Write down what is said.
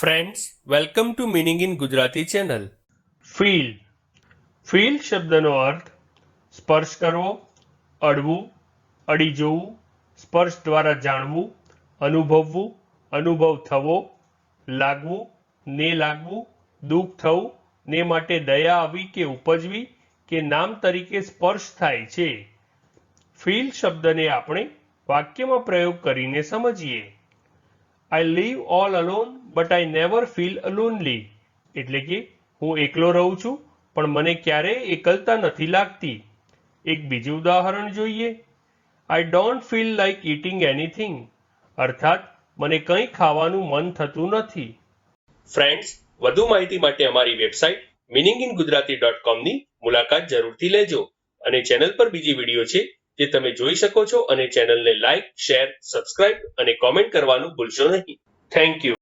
Friends welcome to meaning in Gujarati channel feel feel શબ્દનો અર્થ સ્પર્શ કરવો, અડવું, અડી જોવું, સ્પર્શ દ્વારા જાણવું, અનુભવવું, અનુભવ થવો, લાગવું, ને લાગવું, દુઃખ થવું, ને માટે દયા આવી કે ઉપજવી કે નામ તરીકે સ્પર્શ થાય છે. ફીલ શબ્દને આપણે વાક્યમાં પ્રયોગ કરીને સમજીએ. I live all alone but I never feel a lonely એટલે કે હું એકલો રહું છું, પણ મને ક્યારેય એકલતા નથી લાગતી. એક બીજું ઉદાહરણ જોઈએ. I don't feel like eating anything અર્થાત, મને કંઈ ખાવાનું મન થતું નથી. ફ્રેન્ડ્સ વધુ માહિતી માટે અમારી website meaning in Gujarati dot કોમની મુલાકાત જરૂરથી લેજો. અને ચેનલ પર બીજી વીડિયો છે, જે તમે જોઈ શકો છો અને ચેનલને લાઇક શેર સબસ્ક્રાઇબ અને કોમેન્ટ કરવાનું ભૂલશો નહીં. Thank you